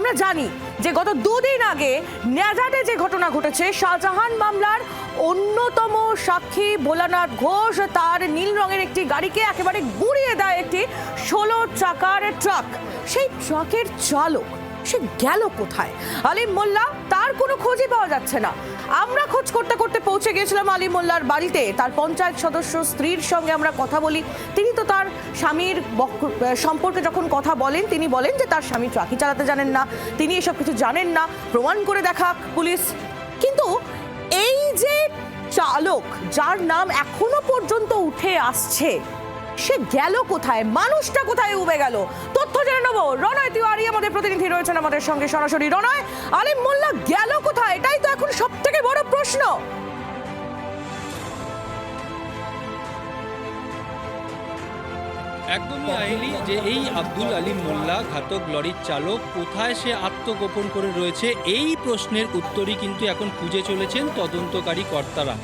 আমরা জানি যে গত দুদিন আগে ন্যাজাটে যে ঘটনা ঘটেছে, শাহজাহান মামলার অন্যতম সাক্ষী ভোলানাথ ঘোষ তার নীল রঙের একটি গাড়িকে একেবারে গুড়িয়ে দেয় একটি ষোলো চাকার ট্রাক। সেই ট্রাকের চালক সে গেল কোথায়? আলিম মোল্লা, তার কোনো খোঁজই পাওয়া যাচ্ছে না। আমরা খোঁজ করতে করতে পৌঁছে গিয়েছিলাম আলিম মোল্লার বাড়িতে। তার পঞ্চায়েত সদস্য স্ত্রীর সঙ্গে আমরা কথা বলি। তিনি তো তার স্বামীর সম্পর্কে যখন কথা বলেন, তিনি বলেন যে তার স্বামী ট্রাকি চালাতে জানেন না। তিনি এসব কিছু জানেন না। প্রমাণ করে দেখা, পুলিশ। কিন্তু এই যে চালক, যার নাম এখনও পর্যন্ত উঠে আসছে সে গেল কোথায়? মানুষটা কোথায় উবে গেল? তথ্য জেনে নেব। রনয় তিওয়ারি আমাদের প্রতিনিধি রয়েছেন আমাদের সঙ্গে সরাসরি। রনয় আলিম মোল্লা গেল কোথায়? এটাই তো এখন সব থেকে বড় প্রশ্ন। একদমই আইলি যে এই আব্দুল আলী মোল্লা ঘাতক লরির চালক, কোথায় সে আত্মগোপন করে রয়েছে এই প্রশ্নের উত্তরই কিন্তু এখন খুঁজে চলেছেন তদন্তকারী কর্তারা।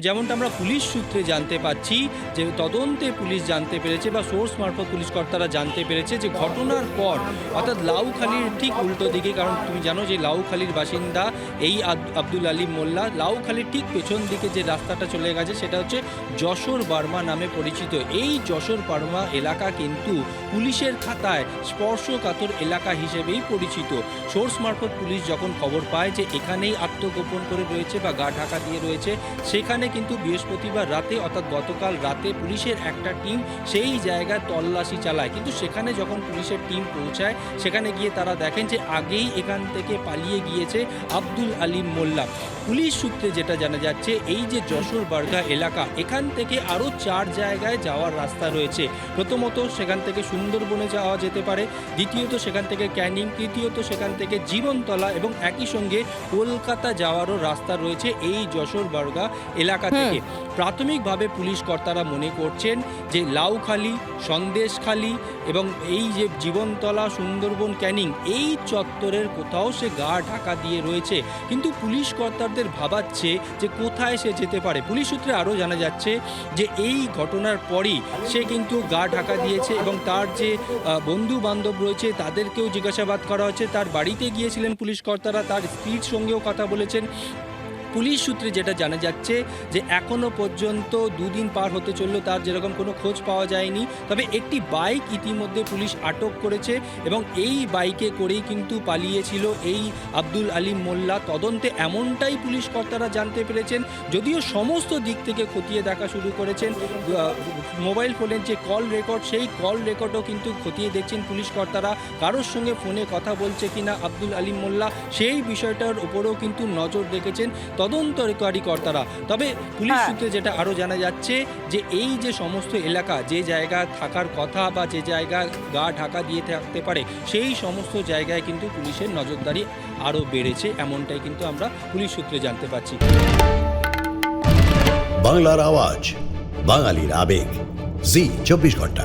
যেমনটা আমরা পুলিশ সূত্রে জানতে পাচ্ছি যে তদন্তে পুলিশ জানতে পেরেছে বা সোর্স মারফত পুলিশ কর্তারা জানতে পেরেছে যে ঘটনার পর, অর্থাৎ লাউখালির ঠিক উল্টো দিকে, কারণ তুমি জানো যে লাউখালির বাসিন্দা এই আব- আব্দুল আলী মোল্লা, লাউখালির ঠিক পেছন দিকে যে রাস্তাটা চলে গেছে সেটা হচ্ছে যশোর বার্মা নামে পরিচিত। এই যশোর বার্মা এলাকা কিন্তু পুলিশের খাতায় স্পর্শকাতর এলাকা হিসেবেই পরিচিত। সোর্স মারফত পুলিশ যখন খবর পায় যে এখানেই আত্মগোপন করে রয়েছে বা গা ঢাকা দিয়ে রয়েছে, সেখানে কিন্তু বৃহস্পতিবার রাতে অর্থাৎ গতকাল রাতে পুলিশের একটা টিম সেই জায়গায় তল্লাশি চালায়। কিন্তু সেখানে যখন পুলিশের টিম পৌঁছায়, সেখানে গিয়ে তারা দেখেন যে আগেই এখান থেকে পালিয়ে গিয়েছে আব্দুল আলিম মোল্লা। পুলিশ সূত্রে যেটা জানা যাচ্ছে, এই যে যশোর বার্গা এলাকা, এখান থেকে আরও চার জায়গায় যাওয়ার রাস্তা রয়েছে। প্রথমত সেখান থেকে সুন্দরবনে যাওয়া যেতে পারে দ্বিতীয়ত সেখান থেকে ক্যানিং তৃতীয়ত সেখান থেকে জীবনতলা এবং একই সঙ্গে কলকাতা যাওয়ারও রাস্তা রয়েছে এই যশোর বারগা এলাকা থেকে। প্রাথমিকভাবে পুলিশ কর্তারা মনে করছেন যে লাউখালি, সন্দেশখালি এবং এই যে জীবনতলা সুন্দরবন ক্যানিং, এই চত্বরের কোথাও সে গা ঢাকা দিয়ে রয়েছে। কিন্তু পুলিশ কর্তাদের ভাবাচ্ছে যে কোথায় সে যেতে পারে। পুলিশ সূত্রে আরও জানা যাচ্ছে যে এই ঘটনার পরই সে কিন্তু গা ঢাকা দিয়েছে এবং তার যে বন্ধু বান্ধব রয়েছে তাদেরকেও জিজ্ঞাসাবাদ করা হচ্ছে। তার বাড়িতে গিয়েছিলেন পুলিশ কর্তারা, তার স্ত্রীর সঙ্গেও কথা বলেছেন। পুলিশ সূত্রে যেটা জানা যাচ্ছে যে এখনও পর্যন্ত দুদিন পার হতে চলল, তার যেরকম কোনো খোঁজ পাওয়া যায়নি। তবে একটি বাইক ইতিমধ্যে পুলিশ আটক করেছে এবং এই বাইকে করেই কিন্তু পালিয়েছিল এই আব্দুল আলিম মোল্লা। তদন্তে এমনটাই পুলিশ কর্তারা জানতে পেরেছেন, যদিও সমস্ত দিক থেকে খতিয়ে দেখা শুরু করেছেন। মোবাইল ফোনের যে কল রেকর্ড, সেই কল রেকর্ডও কিন্তু খতিয়ে দেখছেন পুলিশ কর্তারা। কারোর সঙ্গে ফোনে কথা বলছে কিনা আব্দুল আলিম মোল্লা, সেই বিষয়টার উপরেও কিন্তু নজর রেখেছেন। তদন্তকারী কর্তারা তবে পুলিশ হ্যাঁ। সূত্রে যেটা আরও জানা যাচ্ছে যে এই যে সমস্ত এলাকা যে জায়গা থাকার কথা বা যে জায়গা গা ঢাকা দিয়ে থাকতে পারে সেই সমস্ত জায়গায় কিন্তু পুলিশের নজরদারি আরও বেড়েছে এমনটাই কিন্তু আমরা পুলিশ সূত্রে জানতে পারছি। বাংলার আওয়াজ বাঙালির আবেগ। জি চব্বিশ ঘণ্টা।